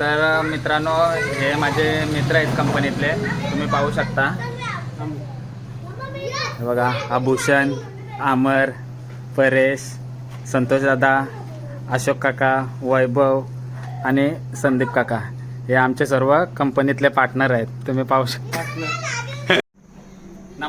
तर मित्रांनो हे माझे मित्र आहेत कंपनीतले. तुम्ही पाहू शकता. बघा आभूषण अमर परेश संतोष दादा अशोक काका वैभव आणि संदीप काका. हे आमचे सर्व कंपनीतले पार्टनर आहेत. तुम्ही पाहू शकता.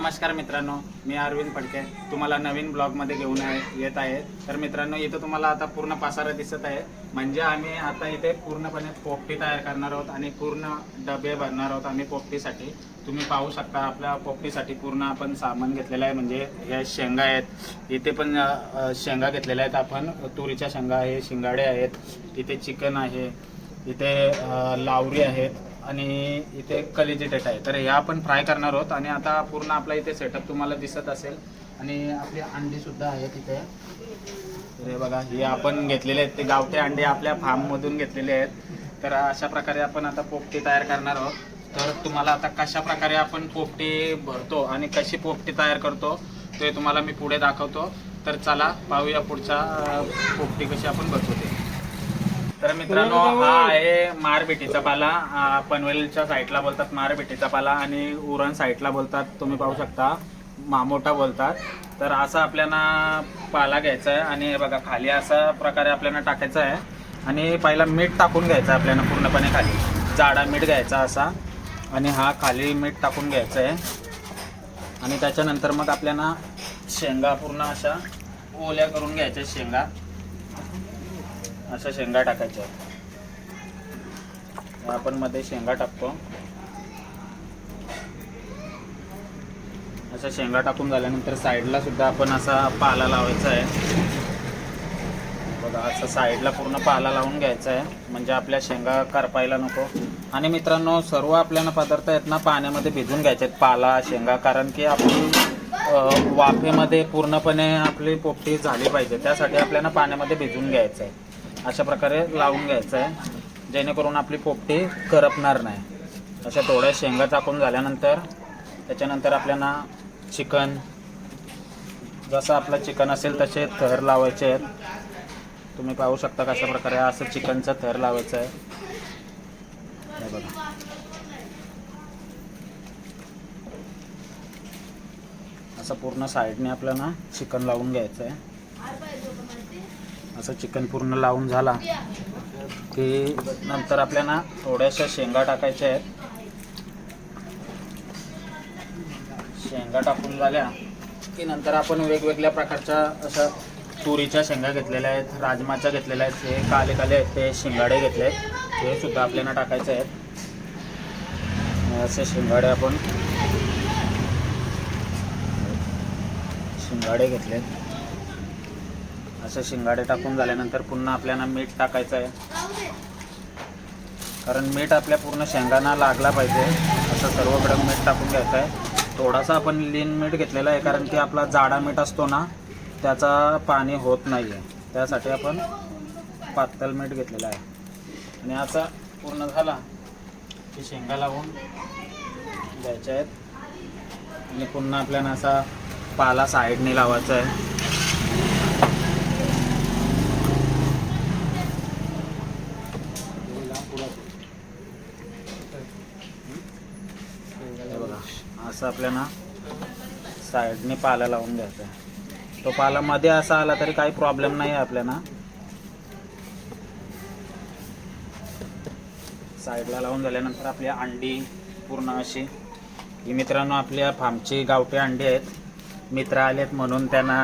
नमस्कार मित्रांनो मी अरविंद फडके. तुम्हाला नवीन ब्लॉगमध्ये घेऊन आहे- येत आहे. तर मित्रांनो इथं तुम्हाला आता पूर्ण पासारा दिसत आहे. म्हणजे आम्ही आता इथे पूर्णपणे पोपटी तयार करणार आहोत आणि पूर्ण डबे भरणार आहोत आम्ही पोपटीसाठी. तुम्ही पाहू शकता आपल्या पोपटीसाठी पूर्ण आपण सामान घेतलेलं आहे. म्हणजे ह्या शेंगा आहेत. इथे पण शेंगा घेतलेल्या आहेत आपण. तुरीच्या शेंगा आहे शिंगाडे आहेत. इथे चिकन आहे. इथे लावरी आहेत. आणि इथे कलेजी टेट आहे. तर या आपण फ्राय करणार आहोत आणि आता पूर्ण आपला इथे सेटअप तुम्हाला दिसत असेल. आणि आपली अंडी सुद्धा तिथे इथे. तर हे बघा हे आपण घेतलेले आहेत. ते गावठी अंडे आपल्या फार्ममधून घेतलेले आहेत. तर अशा प्रकारे आपण आता पोपटी तयार करणार आहोत. तर तुम्हाला आता कशा प्रकारे आपण पोपटी भरतो आणि कशी पोपटी तयार करतो ते तुम्हाला मी पुढे दाखवतो. तर चला पाहूया पुढच्या पोपटी कशी आपण भरतो ते. तर मित्रांनो हा आहे मारबेटीचा पाला. पनवेलच्या साईडला बोलतात मारबेटीचा पाला आणि उरण साईडला बोलतात. तुम्ही पाहू शकता. मामोटा बोलतात. तर असा आपल्याला पाला घ्यायचा आहे आणि बघा खाली असा प्रकारे आपल्याला टाकायचा आहे. आणि पहिला मीठ टाकून घ्यायचं आहे आपल्याला पूर्णपणे खाली. जाडा मीठ घ्यायचा असा. आणि हा खाली मीठ टाकून घ्यायचा आहे. आणि त्याच्यानंतर मग आपल्याला शेंगा पूर्ण अशा ओल्या करून घ्यायच्या शेंगा. अशा शेंगा टाकायच्या आपण मध्ये शेंगा टाकतो. अशा शेंगा टाकून झाल्यानंतर साईडला सुद्धा आपण असा पाला लावायचा आहे. बघा असं साईडला पूर्ण पाला लावून घ्यायचा आहे. म्हणजे आपल्या शेंगा करपायला नको. आणि मित्रांनो सर्व आपल्याला पदार्थ आहेत ना पाण्यामध्ये भिजून घ्यायचे आहेत पाला शेंगा. कारण की आपली वाफेमध्ये पूर्णपणे आपली पोपटी झाली पाहिजे. त्यासाठी आपल्याला पाण्यामध्ये भिजून घ्यायचं आहे. अशा प्रकारे लावून घ्यायचं आहे जेणेकरून आपली पोपटी करपणार नाही. अशा थोड्या शेंगा टाकून झाल्यानंतर त्याच्यानंतर आपल्याला चिकन जसं आपलं चिकन असेल तसे थर लावायचे आहेत. तुम्ही पाहू शकता कशा प्रकारे असं चिकनचं थर लावायचं आहे हे बघा. असं पूर्ण साईडने आपल्याला चिकन लावून घ्यायचं आहे असं चिकन पूर्ण लावून झाला. की नंतर आपल्याला थोड्याशा शेंगा टाकायच्या आहेत. शेंगा टाकून झाल्या. की नंतर आपण वेगवेगळ्या प्रकारच्या अशा तुरीच्या शेंगा घेतलेल्या आहेत राजमाच्या घेतलेल्या आहेत. हे काले काले आहेत ते शेंगाडे घेतले आहेत. हे सुद्धा आपल्याला टाकायचे आहेत. असे शेंगाडे आपण शिंगाडे घेतलेत. असे शिंगाडे टाकून झाल्यानंतर पुन्हा आपल्याला मीठ टाकायचं आहे. कारण मीठ आपल्या पूर्ण शेंगांना लागला पाहिजे. असं सर्वकडे मीठ टाकून घ्यायचं आहे. थोडासा आपण लीन मीठ घेतलेला आहे कारण की आपला जाडा मीठ असतो ना त्याचा पाणी होत नाही आहे त्यासाठी आपण पातळ मीठ घेतलेलं आहे. आणि आता पूर्ण झाला की शेंगा लावून द्यायच्या आहेत. आणि पुन्हा आपल्याला असा पाला साईडने लावायचा आहे हे बघा असं आपल्याला साईडने पाला लावून घ्यायचा आहे तो पाला मध्ये असा आला तरी काही प्रॉब्लेम नाही आहे आपल्याला. साईडला लावून झाल्यानंतर आपली अंडी पूर्ण अशी. ही मित्रांनो आपल्या फार्मची गावठी अंडी आहेत. मित्र आलेत म्हणून त्यांना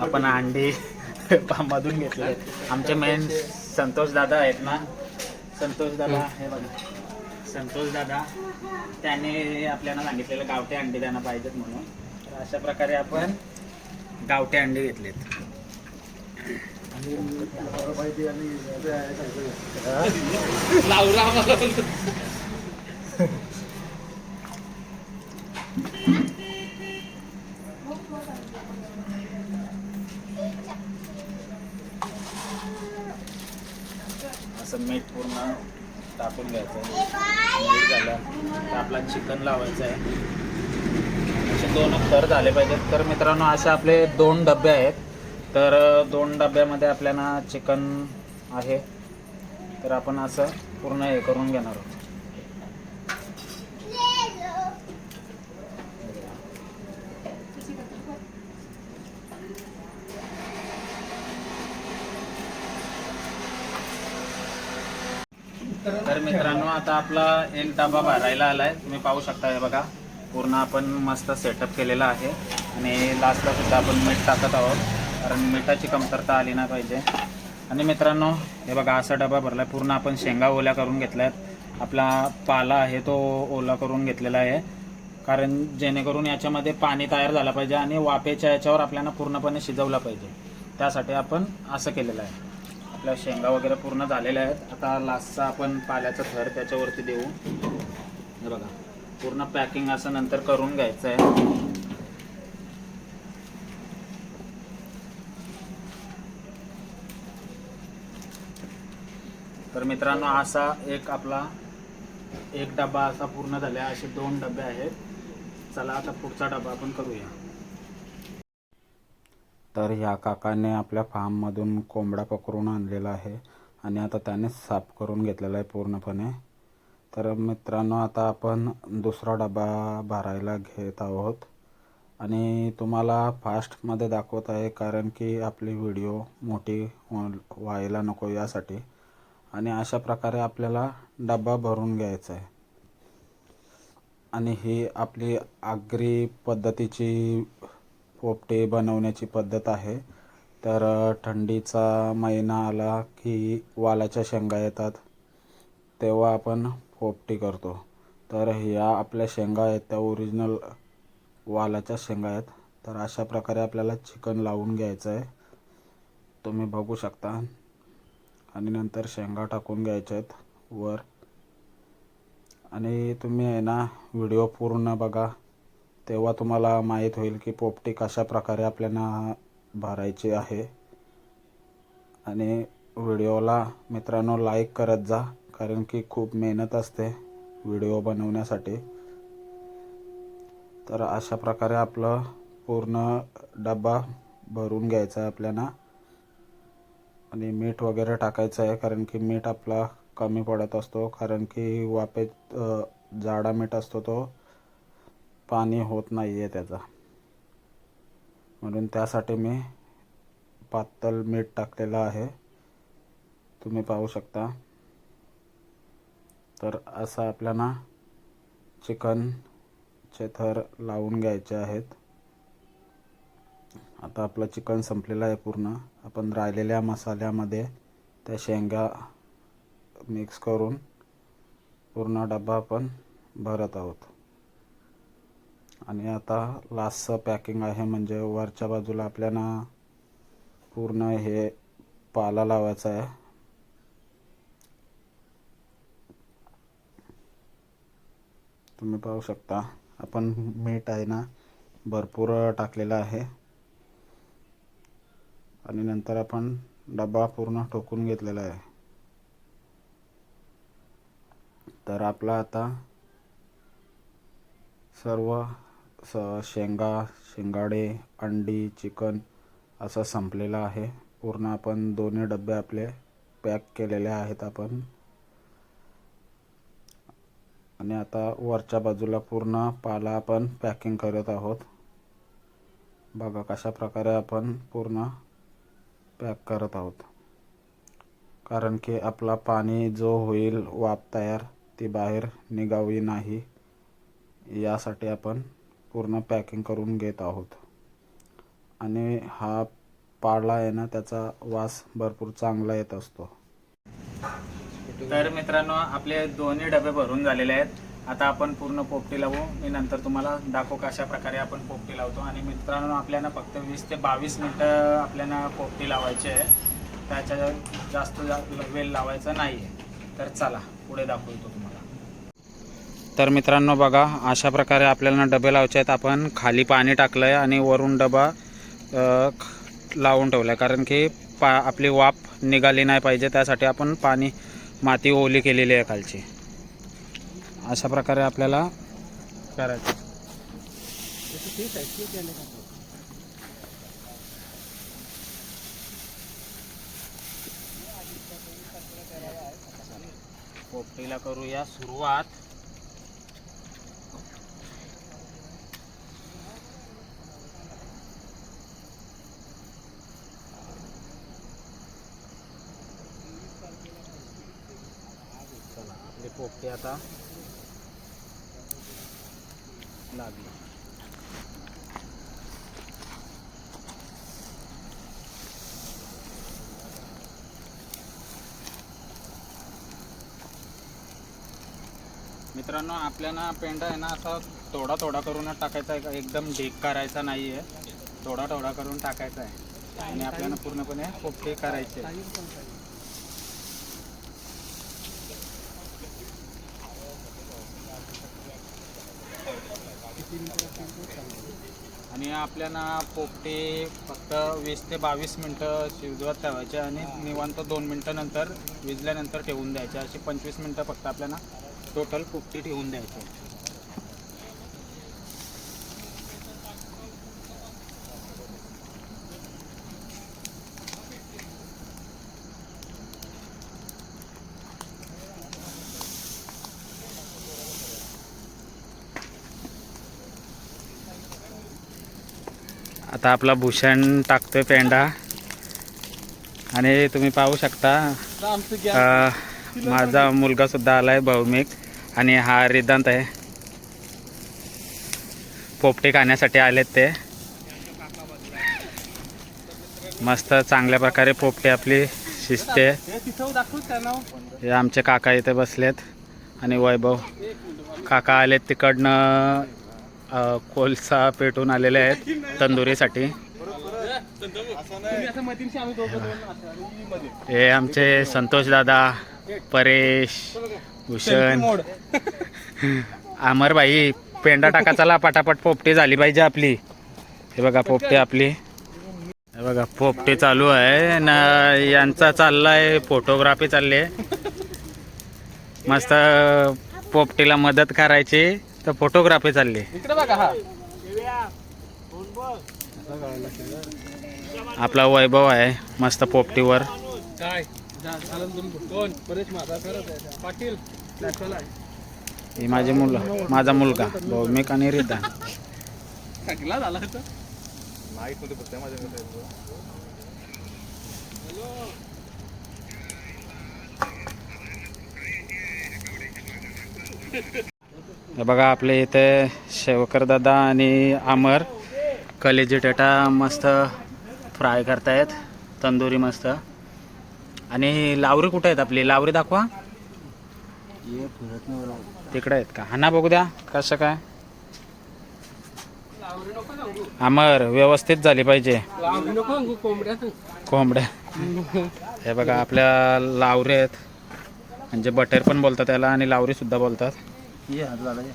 आपण अंडी फार्ममधून घेतले आमचे मेन संतोष दादा आहेत ना? संतोष दादा हे बघा. संतोष दादा. त्याने आपल्याला सांगितलेलं गावठी अंडी त्यांना पाहिजेत म्हणून. तर अशा प्रकारे आपण गावठी अंडी घेतलेत. असं मीठ पूर्ण टाकून घ्यायचं मीठ झालं. तर आपला चिकन लावायचं आहे. असे दोन थर झाले पाहिजेत. तर मित्रांनो असे आपले दोन डबे आहेत. तर दोन डब्यामध्ये आपल्याला चिकन आहे. तर आपण असं पूर्ण हे करून घेणार आहोत. तर मित्रांनो आता आपला एक डबा भरायला आलाय. तुम्ही पाहू शकता हे बघा. पूर्ण आपण मस्त सेटअप केलेला आहे. आणि लास्टला सुद्धा आपण मीठ टाकत आहोत. कारण मिठाची कमतरता आली नाही पाहिजे. आणि मित्रांनो हे बघा असा डबा भरलाय. पूर्ण आपण शेंगा ओल्या करून घेतल्यात. आपला पाला आहे तो ओला करून घेतलेला आहे. कारण जेणेकरून याच्यामध्ये पाणी तयार झालं पाहिजे आणि वाफेच्या याच्यावर आपल्याला पूर्णपणे शिजवलं पाहिजे. त्यासाठी आपण असं केलेलं आहे. आपल्या शेंगा वगैरे पूर्ण झालेल्या आहेत. आता लास्टचा आपण पाल्याचं थर त्याच्यावरती देऊ. हे बघा पूर्ण पॅकिंग असं नंतर करून घ्यायचं आहे तर मित्रांनो असा एक आपला एक डबा असा पूर्ण झाला असे दोन डबे आहेत. चला आता पुढचा डबा आपण करूया. तर ह्या काकाने आपल्या फार्ममधून कोंबडा पकडून आणलेला आहे आणि आता त्याने साफ करून घेतलेला आहे पूर्णपणे. तर मित्रांनो आता आपण दुसरा डबा भरायला घेत आहोत. आणि तुम्हाला फास्टमध्ये दाखवत आहे कारण की आपली व्हिडिओ मोठी व्हायला नको यासाठी. आणि अशा प्रकारे आपल्याला डबा भरून घ्यायचा आहे. आणि ही आपली आगरी पद्धतीची पोपटे बनवण्याची पद्धत आहे. तर थंडीचा महिना आला की वालाच्या शेंगा येतात. तेव्हा आपण पोपटी करतो. तर ह्या आपल्या शेंगा आहेत त्या ओरिजिनल वालाच्या शेंगा आहेत. तर अशा प्रकारे आपल्याला चिकन लावून घ्यायचं आहे. तुम्ही बघू शकता. आणि नंतर शेंगा टाकून घ्यायच्या आहेत वर. आणि तुम्ही आहे ना व्हिडिओ पूर्ण बघा. तेव्हा तुम्हाला माहीत होईल की पोपटी कशा प्रकारे आपल्याला भरायची आहे. आणि व्हिडिओला मित्रांनो लाईक करत जा कारण की खूप मेहनत असते व्हिडिओ बनवण्यासाठी. तर अशा प्रकारे आपलं पूर्ण डबा भरून घ्यायचा आहे आपल्याला. आणि मीठ वगैरे टाकायचं आहे कारण की मीठ आपला कमी पडत असतो कारण की वाफेत जाडा मीठ असतो तो. पाणी होत नाही आहे त्याचा. म्हणून त्यासाठी मी पातळ मीठ टाकलेलं आहे. तुम्ही पाहू शकता. तर असं आपल्याला चिकनचे थर लावून घ्यायचे आहेत. आता आपलं चिकन संपलेलं आहे पूर्ण. आपण राहिलेल्या मसाल्यामध्ये त्या शेंगा मिक्स करून पूर्ण डबा आपण भरत आहोत. आणि आता लास्टचं पॅकिंग आहे म्हणजे वरच्या बाजूला आपल्याला पूर्ण हे पाला लावायचा आहे. तुम्ही पाहू शकता आपण मीठ आहे ना भरपूर टाकलेलं आहे. आणि नंतर आपण डबा पूर्ण ठोकून घेतलेला आहे. तर आपला आता सर्व स शेंगा शेंगाडे अंडी चिकन असं संपलेलं आहे. पूर्ण आपण दोन्ही डबे आपले पॅक केलेले आहेत आपण. आणि आता वरच्या बाजूला पूर्ण पाला आपण पॅकिंग करत आहोत. बघा कशा प्रकारे आपण पूर्ण पॅक करत आहोत. कारण की आपला पाणी जो होईल वाफ तयार ती बाहेर निघावी नाही. यासाठी आपण पूर्ण पॅकिंग करून घेत आहोत. आणि हा पाडला आहे ना त्याचा वास भरपूर चांगला येत असतो. तर मित्रांनो आपले दोन्ही डबे भरून झालेले आहेत. आता आपण पूर्ण पोपटी लावू. मी नंतर तुम्हाला दाखवू कशा प्रकारे आपण पोपटी लावतो. आणि मित्रांनो आपल्याला फक्त वीस ते बावीस मिनटं आपल्याला पोपटी लावायची आहे. त्याच्या जास्त जा- वेळ लावायचा नाही आहे तर चला पुढे दाखवतो तुम्हाला. तर मित्रांनो बघा अशा प्रकारे आपल्याला डबे लावायचे आहेत. आपण खाली पाणी टाकलं आहे आणि वरून डबा लावून ठेवला आहे कारण की पा आपली वाफ निघाली नाही पाहिजे त्यासाठी आपण पाणी माती ओली केलेली आहे खालची. अशा प्रकारे आपल्याला करायचं. पोपटीला करूया सुरुवात. ते आता. लागली. मित्रांनो आपल्याला पेंडा आहे ना असा थोडा थोडा करूनच टाकायचा आहे एकदम ढीक करायचा नाही आहे थोडा थोडा करून टाकायचा आहे. आणि आपल्याला पूर्णपणे पोपटी करायचे आणि आपल्याला पोपटे फक्त वीस ते बावीस मिनटं शिजवत ठेवायचे आणि निवांत दोन मिनटं नंतर विजल्यानंतर ठेवून द्यायचे. अशी पंचवीस मिनटं फक्त आपल्याला टोटल पोपटी ठेवून द्यायची. आता आपला भूषण टाकतोय पेंडा आणि तुम्ही पाहू शकता माझा मुलगा सुद्धा आलाय भौमिक आणि हा रिदांत आहे. पोपटे खाण्यासाठी आलेत ते. मस्त चांगल्या प्रकारे पोपटे आपली शिजते. हे आमचे काका इथे बसलेत. आणि वैभव काका आलेत तिकडनं कोलसा पेटून आलेले आहेत तंदुरीसाठी. हे आमचे संतोष दादा परेश भूषण. अमरबाई पेंडा टाका चला पटापट पोपटी झाली पाहिजे आपली. हे बघा पोपटी आपली. हे बघा पोपटी चालू आहे न यांचा चाललाय फोटोग्राफी चालली आहे. मस्त पोपटीला मदत करायची. तर फोटोग्राफी चालली. इकडे बघा हा. आपला वैभव आहे मस्त पोपटीवर. काय? पाटील ही माझी मुलं माझा मुलगा भौमिक आणि हे बघा आपले इथे शेवकर दादा आणि अमर कलेजी टेटा मस्त फ्राय करतायत तंदुरी मस्त. आणि लावरी कुठे आहेत आपली? लावरी दाखवा. तिकडे आहेत का? हाना बघू द्या कसं काय. अमर व्यवस्थित झाली पाहिजे. कोंबड्या. हे बघा आपल्या लावरे आहेत. म्हणजे बटर पण बोलतात त्याला आणि लावरी सुद्धा बोलतात.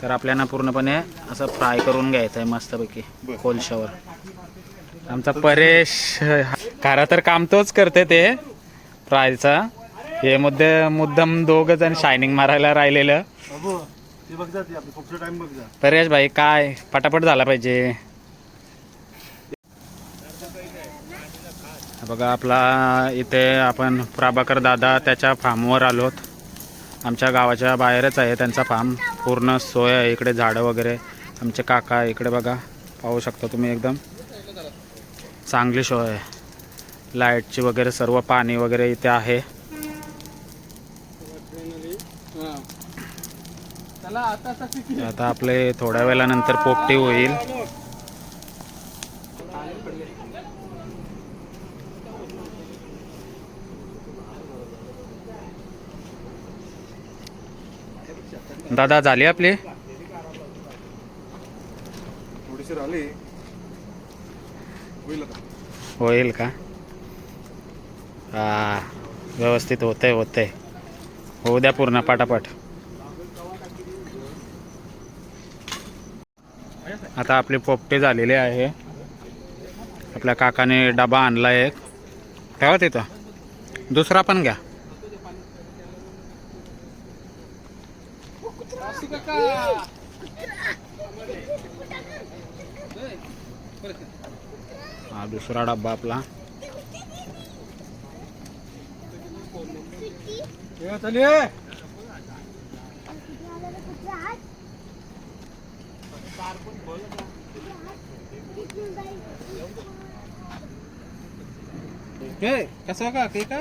तर आपल्याला पूर्णपणे असं फ्राय करून घ्यायचं आहे मस्तपैकी कोळशावर आमचा परेश खरं तर काम तोच करते ते फ्रायचा. हे मुद्दे मुद्दाम दोघ जण शायनिंग मारायला राहिलेलं. परेश भाई काय? पटापट झाला पाहिजे. बघा आपला इथे आपण प्रभाकर दादा त्याच्या फार्मवर आलोत. आमच्या गावाच्या बाहेरच आहे त्यांचा फार्म पूर्ण सोय आहे इकडे झाडं वगैरे. आमचे काका इकडे बघा पाहू शकता तुम्ही एकदम. चांगली सोय आहे. लाईटची वगैरे सर्व पाणी वगैरे इथे आहे. आता आपले थोड्या वेळानंतर पोपटी होईल. दादा झाली आपली. थोडीशी राहिली. होईल का? हा व्यवस्थित होतंय होतंय. होऊ द्या पूर्ण पाटापाट. आता आपली पोपटी झालेली आहे. आपल्या काकाने डबा आणला एक. ठेवा तिथं. दुसरा पण घ्या. हा दुसरा डब्बा आपला. कसा का का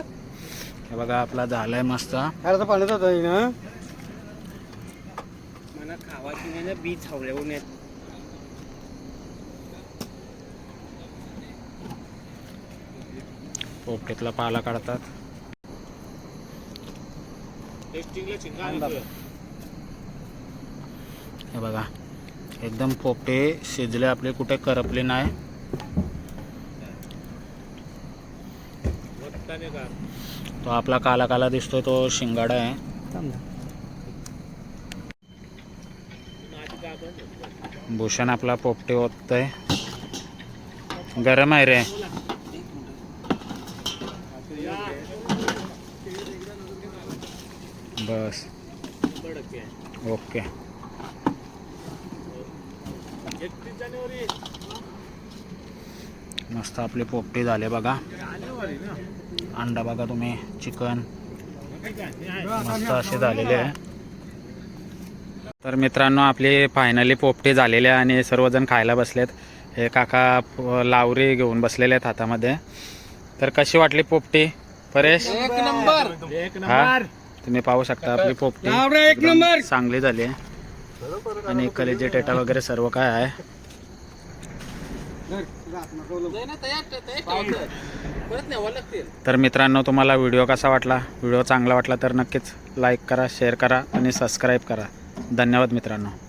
हे बघा आपला झालाय मस्त. पाण्यात होता ना मला खावाची नाही ना बी छावल्यावर येत पोपटीतला पाला काढतात. हे बघा एकदम पोपटे शिजले आपले कुठे करपले नाही. तो आपला काला काला दिसतोय तो शिंगाडा आहे. भूषण आपला पोपटे ओततोय. गरम आहे रे. बस. ओके. मस्त आपले पोपटे झाले बघा. अंडा बघा तुम्ही चिकन. मस्त असे झालेले आहे. तर मित्रांनो आपले फायनली पोपटे झालेले आहे आणि सर्वजण खायला बसलेत. हे काका लावरी घेऊन बसलेले आहेत हातामध्ये. तर कशी वाटली पोपटी? परेश? एक नंबर. एक हा? तुम्ही पाहू शकता आपली पोपटी. एक एकदम नंबर. चांगली झाली आहे. आणि कलेजे टेटा वगैरे सर्व काय आहे? तर मित्रांनो तुम्हाला व्हिडिओ कसा वाटला? व्हिडिओ चांगला वाटला तर नक्कीच लाईक करा शेअर करा आणि सबस्क्राईब करा. धन्यवाद मित्रांनो.